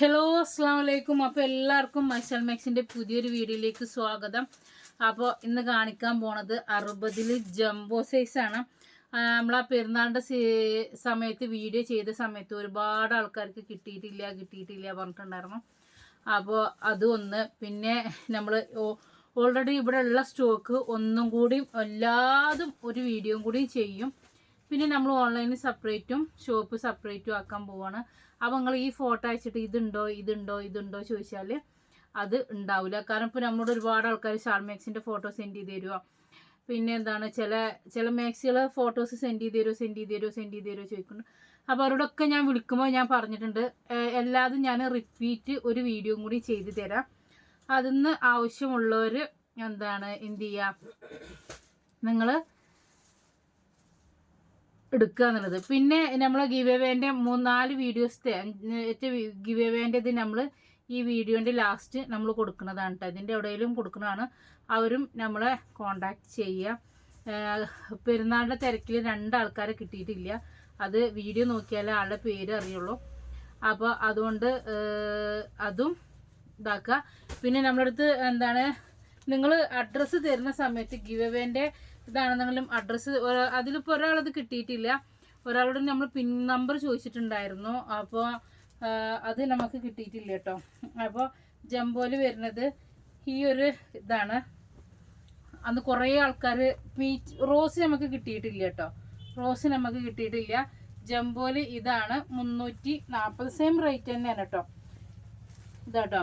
Hello അസ്സാം വലൈക്കും അപ്പോൾ എല്ലാവർക്കും മൈസൽ മാക്സിന്റെ പുതിയൊരു വീഡിയോയിലേക്ക് സ്വാഗതം. അപ്പോൾ ഇന്ന് കാണിക്കാൻ പോണത് അറുപതിൽ ജംബോ സൈസാണ് നമ്മൾ ആ പെരുന്നാളിന്റെ സമയത്ത് വീഡിയോ ചെയ്ത സമയത്ത് ഒരുപാട് ആൾക്കാർക്ക് കിട്ടിയിട്ടില്ല കിട്ടിയിട്ടില്ല പറഞ്ഞിട്ടുണ്ടായിരുന്നു. അപ്പോൾ അത് ഒന്ന് പിന്നെ നമ്മൾ ഓൾറെഡി ഇവിടെ ഉള്ള സ്റ്റോക്ക് ഒന്നും കൂടി എല്ലാതും ഒരു വീഡിയോയും കൂടി ചെയ്യും. പിന്നെ നമ്മൾ ഓൺലൈനിൽ സെപ്പറേറ്റും ഷോപ്പ് സെപ്പറേറ്റും ആക്കാൻ പോവാണ്. അപ്പോൾ നിങ്ങൾ ഈ ഫോട്ടോ അയച്ചിട്ട് ഇതുണ്ടോ ഇതുണ്ടോ ഇതുണ്ടോ ചോദിച്ചാൽ അത് ഉണ്ടാവില്ല കാരണം ഇപ്പോൾ നമ്മളോട് ഒരുപാട് ആൾക്കാർ ഷാൾ മാക്സിന്റെ ഫോട്ടോ സെൻഡ് ചെയ്ത് തരുക പിന്നെ എന്താണ് ചില ചില മാക്സികളെ ഫോട്ടോസ് സെൻഡ് ചെയ്ത് തരുമോ സെൻഡ് ചെയ്ത് തരുമോ സെൻഡ് ചെയ്ത് തരുമോ ചോദിക്കുന്നു അപ്പോൾ അവരോടൊക്കെ ഞാൻ വിളിക്കുമ്പോൾ ഞാൻ പറഞ്ഞിട്ടുണ്ട് എല്ലാതും ഞാൻ റിപ്പീറ്റ് ഒരു വീഡിയോ കൂടി ചെയ്ത് തരാം. അതിന്ന് ആവശ്യമുള്ളവർ എന്താണ് എന്ത് ചെയ്യുക നിങ്ങൾ എടുക്കുക എന്നുള്ളത്. പിന്നെ നമ്മൾ ഗിവ് എവേന്റെ മൂന്നാൽ വീഡിയോസ് ഗിവ് എവേന്റെ ഇത് നമ്മൾ ഈ വീഡിയോന്റെ ലാസ്റ്റ് നമ്മൾ കൊടുക്കുന്നതാണ് കേട്ടോ ഇതിന്റെ എവിടെയെങ്കിലും കൊടുക്കുന്നതാണ്. അവരും നമ്മളെ കോണ്ടാക്ട് ചെയ്യുക. പെരുന്നാളിന്റെ തിരക്കിൽ രണ്ടാൾക്കാരെ കിട്ടിയിട്ടില്ല. അത് വീഡിയോ നോക്കിയാലേ ആളുടെ പേര് അറിയുള്ളൂ. അപ്പോൾ അതുകൊണ്ട് അതും ഇതാക്കുക. പിന്നെ നമ്മളടുത്ത് എന്താണ് നിങ്ങൾ അഡ്രസ്സ് തരുന്ന സമയത്ത് ഗിവ് എവേന്റെ ഇതാണെന്നെങ്കിലും അഡ്രസ്സ് അതിലിപ്പോൾ ഒരാളത് കിട്ടിയിട്ടില്ല. ഒരാളോട് നമ്മൾ പിൻ നമ്പർ ചോദിച്ചിട്ടുണ്ടായിരുന്നു. അപ്പോൾ അത് നമുക്ക് കിട്ടിയിട്ടില്ല കേട്ടോ അപ്പോൾ ജംബോയിൽ വരുന്നത് ഈ ഒരു ഇതാണ്. അന്ന് കുറേ ആൾക്കാർ പീച്ച് റോസ് നമുക്ക് കിട്ടിയിട്ടില്ല കേട്ടോ റോസ് നമുക്ക് കിട്ടിയിട്ടില്ല. ജംബോയിൽ ഇതാണ് മുന്നൂറ്റി നാൽപ്പത് സെയിം റേറ്റ് തന്നെയാണ് കേട്ടോ ഇതാട്ടോ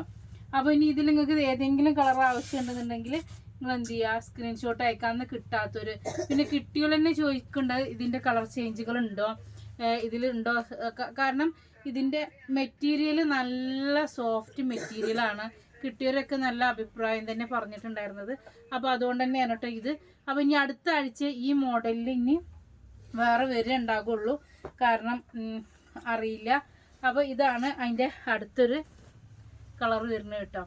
അപ്പോൾ ഇനി ഇതിൽ നിങ്ങൾക്ക് ഏതെങ്കിലും കളർ ആവശ്യമുണ്ടെന്നുണ്ടെങ്കിൽ നിങ്ങൾ എന്ത് ചെയ്യുക? സ്ക്രീൻഷോട്ട് അയക്കാമെന്ന് കിട്ടാത്തൊരു പിന്നെ കിട്ടിയോൾ തന്നെ ചോദിക്കേണ്ടത് ഇതിന്റെ കളർ ചേഞ്ചുകൾ ഉണ്ടോ ഇതിലുണ്ടോ? കാരണം ഇതിന്റെ മെറ്റീരിയൽ നല്ല സോഫ്റ്റ് മെറ്റീരിയലാണ് കിട്ടിയവരൊക്കെ നല്ല അഭിപ്രായം തന്നെ പറഞ്ഞിട്ടുണ്ടായിരുന്നത്. അപ്പോൾ അതുകൊണ്ട് തന്നെ കേട്ടോ ഇത്. അപ്പോൾ ഇനി അടുത്ത ആഴ്ച ഈ മോഡലിൽ ഇനി വേറെ വരെ ഉണ്ടാകുള്ളൂ കാരണം അറിയില്ല. അപ്പോൾ ഇതാണ് അതിന്റെ അടുത്തൊരു കളർ വരുന്നത് കേട്ടോ.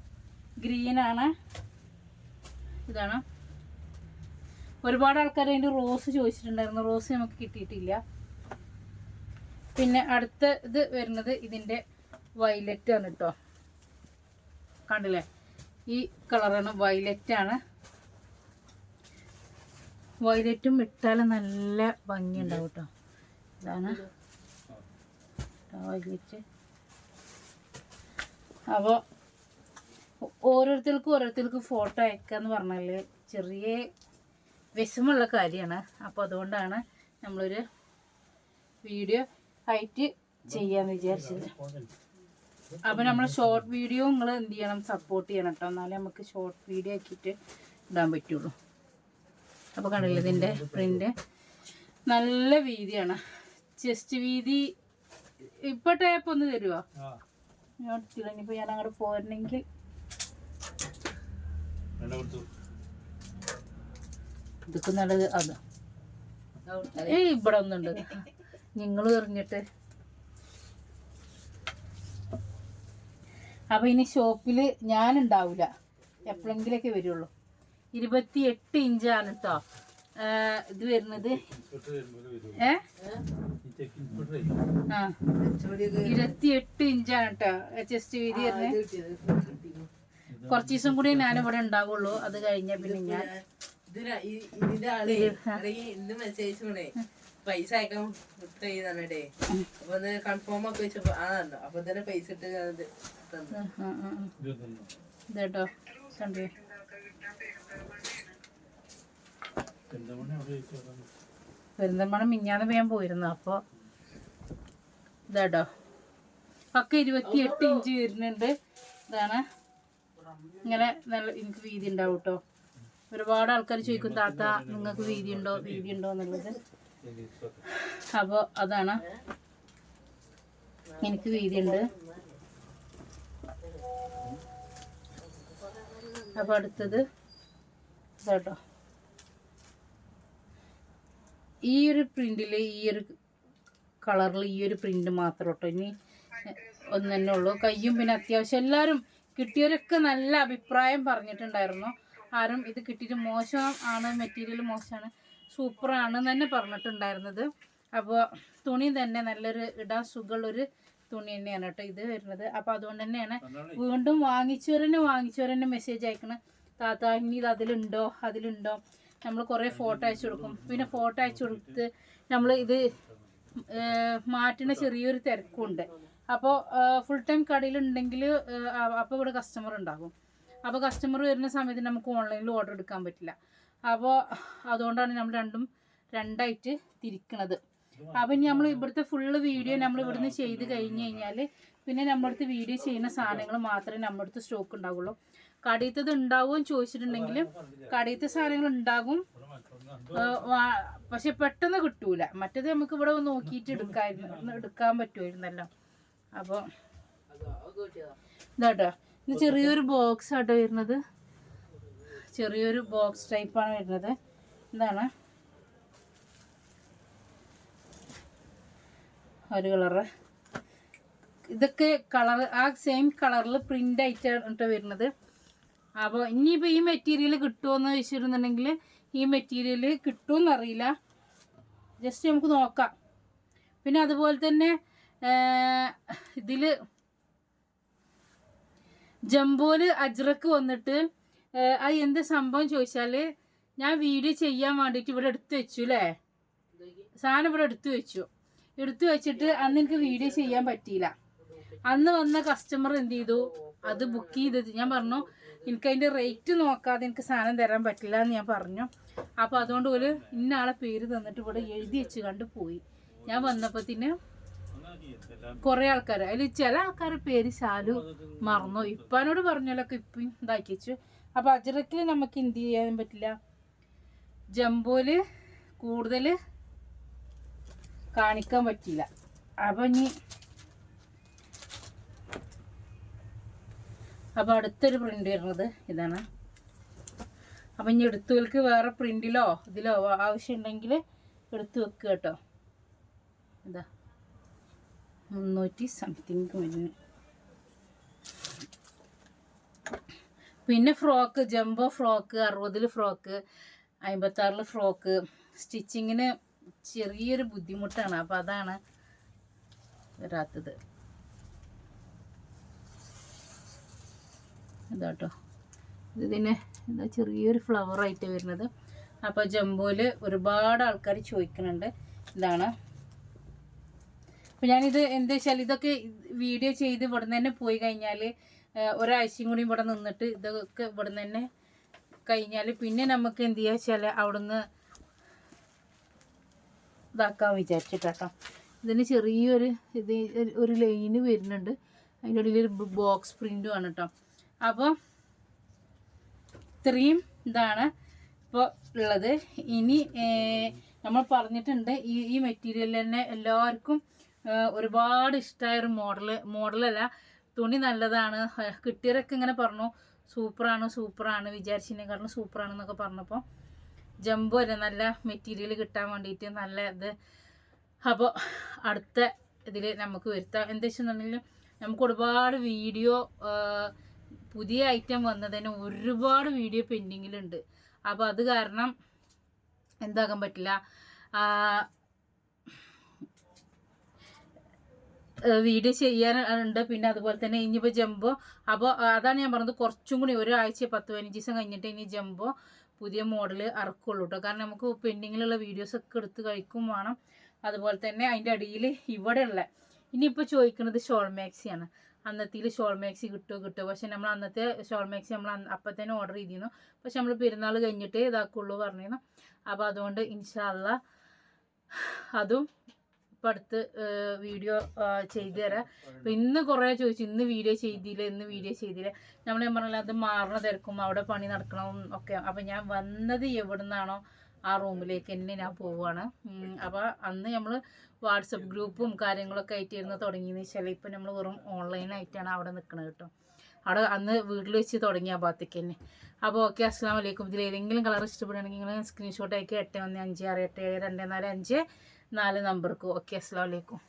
ഗ്രീനാണ് ഇതാണ്. ഒരുപാട് ആൾക്കാർ അതിന്റെ റോസ് ചോദിച്ചിട്ടുണ്ടായിരുന്നു. റോസ് നമുക്ക് കിട്ടിയിട്ടില്ല. പിന്നെ അടുത്ത ഇത് വരുന്നത് ഇതിന്റെ വയലറ്റ് ആണ് കേട്ടോ. കണ്ടില്ലേ? ഈ കളറാണ് വയലറ്റ് ആണ്. വയലറ്റും ഇട്ടാൽ നല്ല ഭംഗി ഭംഗിയുണ്ടാവും കേട്ടോ. ഇതാണ്. വയലറ്റ് അപ്പോൾ ഓരോരുത്തർക്കും ഓരോരുത്തർക്കും ഫോട്ടോ അയക്കുക അയക്കാന്ന് പറഞ്ഞാൽ ചെറിയ വിഷമമുള്ള കാര്യമാണ്. അപ്പോൾ അതുകൊണ്ടാണ് നമ്മളൊരു വീഡിയോ ആയിട്ട് ചെയ്യാന്ന് വിചാരിച്ചത്. അപ്പോൾ നമ്മൾ ഷോർട്ട് വീഡിയോ നിങ്ങൾ എന്ത് ചെയ്യണം? സപ്പോർട്ട് ചെയ്യണം കേട്ടോ എന്നാലേ നമുക്ക് ഷോർട്ട് വീഡിയോ ആക്കിയിട്ട് ഇടാൻ പറ്റുള്ളൂ. അപ്പോൾ കണ്ടില്ല ഇതിന്റെ പ്രിന്റ് നല്ല വീതിയാണ്. ചെസ്റ്റ് വീതി ഇപ്പോൾ ടേപ്പ് ഒന്ന് തരുമോ ഞാൻ എടുത്തില്ല ഇനിയിപ്പോൾ ഞാൻ അങ്ങോട്ട് പോരണമെങ്കിൽ ഇതൊക്കെ നല്ലത് അത്. ഏയ് ഇവിടെ ഒന്നുണ്ട്. നിങ്ങൾ എറിഞ്ഞിട്ട്. അപ്പൊ ഇനി ഷോപ്പിൽ ഞാനുണ്ടാവൂല. എപ്പോഴെങ്കിലൊക്കെ വരുള്ളൂ. ഇരുപത്തി എട്ട് ഇഞ്ചാണ് കേട്ടോ ഇത് വരുന്നത്. ഏ? ആ. ഇരുപത്തി എട്ട് ഇഞ്ചാണ് കേട്ടോ ചെസ്റ്റ് വീതി വരുന്നത്. കുറച്ച് ദിവസം കൂടി ഞാൻ ഇവിടെ ഉണ്ടാവുള്ളൂ. അത് കഴിഞ്ഞ പിന്നെ ഞാൻ ഇതിനാ- ഇതിന്റെ ആളെ ഇന്ന് മെസ്സേജ് കൊണ്ടേ പൈസ അയക്കാൻ വിട്ട് ചെയ്താണേ അപ്പൊ ഒന്ന് കൺഫേം ഒക്കെ വെച്ചപ്പോ ആ തന്നു. അപ്പൊ തന്നെ പൈസ ഇട്ട് തന്നു. ഇതേട്ടോ കണ്ടേ? പെരുന്തൽമണ്ണ മിഞ്ഞാന്ന് വേഗം പോയിരുന്നു. അപ്പോൾ ഇതാട്ടോ. പക്ക ഇരുപത്തി എട്ട് ഇഞ്ച് വരുന്നുണ്ട്. ഇതാണ്. ഇങ്ങനെ നല്ല എനിക്ക് വീതി ഉണ്ടാവും കേട്ടോ ഒരുപാട് ആൾക്കാർ ചോദിക്കും താത്ത നിങ്ങൾക്ക് വീതി ഉണ്ടോ? വീതി ഉണ്ടോ? എന്നുള്ളത്. അപ്പോൾ അതാണ്. എനിക്ക് വീതി ഉണ്ട്. അപ്പോൾ അടുത്തത് ഇതാട്ടോ. ഈ ഒരു പ്രിന്റിൽ ഈ ഒരു കളറിൽ ഈ ഒരു പ്രിന്റ് മാത്രം കേട്ടോ ഇനി ഒന്ന് തന്നെ ഉള്ളൂ. കയ്യും പിന്നെ അത്യാവശ്യം എല്ലാവരും കിട്ടിയവരൊക്കെ നല്ല അഭിപ്രായം പറഞ്ഞിട്ടുണ്ടായിരുന്നു. ആരും ഇത് കിട്ടിയിട്ട് മോശം ആണ് മെറ്റീരിയൽ മോശമാണ് സൂപ്പറാണ് തന്നെ പറഞ്ഞിട്ടുണ്ടായിരുന്നത്. അപ്പോൾ തുണി തന്നെ നല്ലൊരു ഇടാൻ സുഖമുള്ളൊരു തുണി തന്നെയാണ് കേട്ടോ ഇത് വരുന്നത്. അപ്പോൾ അതുകൊണ്ട് തന്നെയാണ് വീണ്ടും വാങ്ങിച്ചവരെന്നെ വാങ്ങിച്ചവരെന്നെ മെസ്സേജ് അയക്കണം. താത്ത ഇനി ഇത് അതിലുണ്ടോ? അതിലുണ്ടോ? നമ്മൾ കുറേ ഫോട്ടോ അയച്ചു കൊടുക്കും. പിന്നെ ഫോട്ടോ അയച്ചു കൊടുത്ത് നമ്മൾ ഇത് മാറ്റുന്ന ചെറിയൊരു തിരക്കുണ്ട്. അപ്പോൾ ഫുൾ ടൈം കടയിലുണ്ടെങ്കിൽ അപ്പോൾ ഇവിടെ കസ്റ്റമർ ഉണ്ടാകും. അപ്പോൾ കസ്റ്റമർ വരുന്ന സമയത്ത് നമുക്ക് ഓൺലൈനിൽ ഓർഡർ എടുക്കാൻ പറ്റില്ല. അപ്പോൾ അതുകൊണ്ടാണ് നമ്മൾ രണ്ടും രണ്ടായിട്ട് തിരിക്കണത്. അപ്പം നമ്മൾ ഇവിടുത്തെ ഫുള്ള് വീഡിയോ നമ്മൾ ഇവിടുന്ന് ചെയ്ത് കഴിഞ്ഞ് കഴിഞ്ഞാൽ പിന്നെ നമ്മുടെ അടുത്ത് വീഡിയോ ചെയ്യുന്ന സാധനങ്ങൾ മാത്രമേ നമ്മുടെ അടുത്ത് സ്റ്റോക്ക് ഉണ്ടാവുള്ളൂ. കടയിത്തത് ഉണ്ടാവുമെന്ന് ചോദിച്ചിട്ടുണ്ടെങ്കിൽ കടയിലത്തെ സാധനങ്ങൾ ഉണ്ടാകും പക്ഷെ പെട്ടെന്ന് കിട്ടൂല. മറ്റേത് നമുക്ക് ഇവിടെ നോക്കിയിട്ട് എടുക്കായിരുന്നു. എടുക്കാൻ പറ്റുമായിരുന്നല്ലോ. അപ്പോൾ ഇതാട്ടോ ഇത് ചെറിയൊരു ബോക്സ് ആട്ടോ വരുന്നത്. ചെറിയൊരു ബോക്സ് ടൈപ്പാണ് വരുന്നത്. എന്താണ് ഒരു കളറ് ഇതൊക്കെ കളർ ആ സെയിം കളറിൽ പ്രിന്റ് ആയിട്ടാണ് വരുന്നത്. അപ്പോൾ ഇനിയിപ്പോൾ ഈ മെറ്റീരിയൽ കിട്ടുമോയെന്ന് ചോദിച്ചിരുന്നുണ്ടെങ്കിൽ ഈ മെറ്റീരിയൽ കിട്ടുമെന്നറിയില്ല ജസ്റ്റ് നമുക്ക് നോക്കാം. പിന്നെ അതുപോലെ തന്നെ ഇതിൽ ജംബോൽ അജ്രക്ക് വന്നിട്ട് അത് എന്ത് സംഭവം ചോദിച്ചാൽ ഞാൻ വീഡിയോ ചെയ്യാൻ വേണ്ടിയിട്ട് ഇവിടെ എടുത്തു വെച്ചു അല്ലേ സാധനം ഇവിടെ എടുത്തു വെച്ചു. എടുത്തു വെച്ചിട്ട് അന്ന് എനിക്ക് വീഡിയോ ചെയ്യാൻ പറ്റിയില്ല. അന്ന് വന്ന കസ്റ്റമർ എന്ത് ചെയ്തു? അത് ബുക്ക് ചെയ്തത് ഞാൻ പറഞ്ഞു എനിക്ക് അതിന്റെ റേറ്റ് നോക്കാതെ എനിക്ക് സാധനം തരാൻ പറ്റില്ല എന്ന് ഞാൻ പറഞ്ഞു. അപ്പോൾ അതുകൊണ്ട് ഒരു ഇന്ന ആളെ പേര് തന്നിട്ട് ഇവിടെ എഴുതി വെച്ച് കണ്ട് പോയി. ഞാൻ വന്നപ്പോഴത്തേന് കുറേ ആൾക്കാർ അതിൽ ചില ആൾക്കാരുടെ പേര് ശാലു മറന്നു. ഇപ്പാനോട് പറഞ്ഞാലൊക്കെ ഇപ്പം ഇതാക്കി വെച്ചു. അപ്പോൾ അജറക്കിൽ നമുക്ക് എന്ത് ചെയ്യാൻ പറ്റില്ല? ജംബോൽ കൂടുതൽ കാണിക്കാൻ പറ്റില്ല. അപ്പം ഇനി അപ്പോൾ അടുത്തൊരു പ്രിന്റ് വരുന്നത് ഇതാണ്. അപ്പം ഇനി എടുത്തുകൾക്ക് വേറെ പ്രിന്റിലോ ഇതിലോ ആവശ്യമുണ്ടെങ്കിൽ എടുത്ത് വെക്കുക കേട്ടോ. ഇതാ. മുന്നൂറ്റി സംതിങ് വരുന്നു പിന്നെ ഫ്രോക്ക് ജംബോ ഫ്രോക്ക് അറുപതിൽ ഫ്രോക്ക് അമ്പത്താറിൽ ഫ്രോക്ക് സ്റ്റിച്ചിങ്ങിന് ചെറിയൊരു ബുദ്ധിമുട്ടാണ്. അപ്പം അതാണ് വരാത്തത്. ഇതാട്ടോ. ഇതിന് എന്താ ചെറിയൊരു ഫ്ലവറായിട്ട് വരുന്നത്. അപ്പോൾ ജംബോയിൽ ഒരുപാട് ആൾക്കാർ ചോദിക്കുന്നുണ്ട് ഇതാണ്. അപ്പം ഞാനിത് എന്താ വെച്ചാൽ ഇതൊക്കെ വീഡിയോ ചെയ്ത് ഇവിടെ തന്നെ പോയി കഴിഞ്ഞാൽ ഒരാഴ്ചയും കൂടി ഇവിടെ നിന്നിട്ട് ഇതൊക്കെ ഇവിടെ തന്നെ കഴിഞ്ഞാൽ പിന്നെ നമുക്ക് എന്ത് ചെയ്യുക വെച്ചാൽ അവിടുന്ന് ഇതാക്കാൻ വിചാരിച്ചിട്ടാട്ടോ. ഇതിന് ചെറിയൊരു ഇത് ഒരു- ലൈന് വരുന്നുണ്ട്. അതിന്റെ ഇടയിൽ ഒരു ബോക്സ് പ്രിന്റും ആണ് കേട്ടോ അപ്പോൾ ഇത്രയും ഇതാണ് ഇപ്പോൾ ഉള്ളത്. ഇനി നമ്മൾ പറഞ്ഞിട്ടുണ്ട് ഈ ഈ മെറ്റീരിയൽ തന്നെ എല്ലാവർക്കും ഒരുപാട് ഇഷ്ടമായ ഒരു മോഡൽ മോഡലല്ല തുണി നല്ലതാണ്. കിട്ടിയവരൊക്കെ ഇങ്ങനെ പറഞ്ഞു. സൂപ്പറാണ് സൂപ്പറാണ് വിചാരിച്ചതിനെക്കാട്ടിലും സൂപ്പറാണെന്നൊക്കെ പറഞ്ഞപ്പോൾ ജംബോ അല്ലേ നല്ല മെറ്റീരിയൽ കിട്ടാൻ വേണ്ടിയിട്ട് നല്ല ഇത്. അപ്പോൾ അടുത്ത ഇതിൽ നമുക്ക് വരുത്താം. എന്താ വെച്ചിട്ടുണ്ടെങ്കിൽ നമുക്ക് ഒരുപാട് വീഡിയോ പുതിയ ഐറ്റം വന്നതിന് ഒരുപാട് വീഡിയോ പെൻഡിങ്ങിലുണ്ട് അപ്പോൾ അത് കാരണം എന്താകാൻ പറ്റില്ല. വീഡിയോ ചെയ്യാനുണ്ട് പിന്നെ അതുപോലെ തന്നെ ഇനിയിപ്പോൾ ജമ്പോ അപ്പോൾ അതാണ് ഞാൻ പറഞ്ഞത് കുറച്ചും കൂടി ഒരാഴ്ച പത്ത് പതിനഞ്ച് ദിവസം കഴിഞ്ഞിട്ട് ഇനി ജമ്പോ പുതിയ മോഡൽ ഇറക്കുള്ളൂ കേട്ടോ കാരണം നമുക്ക് പെൻഡിങ്ങിലുള്ള വീഡിയോസ് ഒക്കെ എടുത്ത് കഴിക്കും വേണം. അതുപോലെ തന്നെ അതിന്റെ അടിയിൽ ഇവിടെ ഉള്ള ഇനിയിപ്പോൾ ചോദിക്കുന്നത് ഷോൾ മാക്സിയാണ് അന്നത്തിൽ ഷോൾ മാക്സി കിട്ടുമോ കിട്ടുമോ പക്ഷെ നമ്മൾ അന്നത്തെ ഷോൾ മാക്സി നമ്മൾ അപ്പം തന്നെ ഓർഡർ ചെയ്തിരുന്നു. പക്ഷെ നമ്മൾ പെരുന്നാൾ കഴിഞ്ഞിട്ടേ ഇതാക്കുള്ളൂ പറഞ്ഞിരുന്നു. അപ്പോൾ അതുകൊണ്ട് ഇൻഷാല്ല അതും ഇപ്പം അടുത്ത് വീഡിയോ ചെയ്തു തരാം. അപ്പം ഇന്ന് കുറേ ചോദിച്ചു. ഇന്ന് വീഡിയോ ചെയ്തില്ല ഇന്ന് വീഡിയോ ചെയ്തില്ല. നമ്മൾ ഞാൻ പറഞ്ഞില്ല അത് മാറണ തിരക്കും അവിടെ പണി നടക്കണം ഒക്കെ. അപ്പം ഞാൻ വന്നത് എവിടെ നിന്നാണോ ആ റൂമിലേക്ക് തന്നെ ഞാൻ പോവുകയാണ് അപ്പോൾ അന്ന് നമ്മൾ വാട്സപ്പ് ഗ്രൂപ്പും കാര്യങ്ങളൊക്കെ ആയിട്ടിരുന്ന് തുടങ്ങിയെന്ന് വെച്ചാൽ ഇപ്പം നമ്മൾ വെറും ഓൺലൈനായിട്ടാണ് അവിടെ നിൽക്കുന്നത് കേട്ടോ. അവിടെ അന്ന് വീട്ടിൽ വെച്ച് തുടങ്ങിയ ഭാഗത്തേക്ക് തന്നെ. അപ്പോൾ ഓക്കെ അസ്സാം വലൈക്കും ഇതിൽ ഏതെങ്കിലും കളർ ഇഷ്ടപ്പെടുകയാണെങ്കിൽ നിങ്ങൾ സ്ക്രീൻഷോട്ട് അയക്കുക എട്ട് ഒന്ന് അഞ്ച് ആറ് എട്ട് ഏഴ് രണ്ട് നാല് അഞ്ച് നാല് നമ്പർക്ക് ഓക്കെ അസ്സാം വലൈക്കും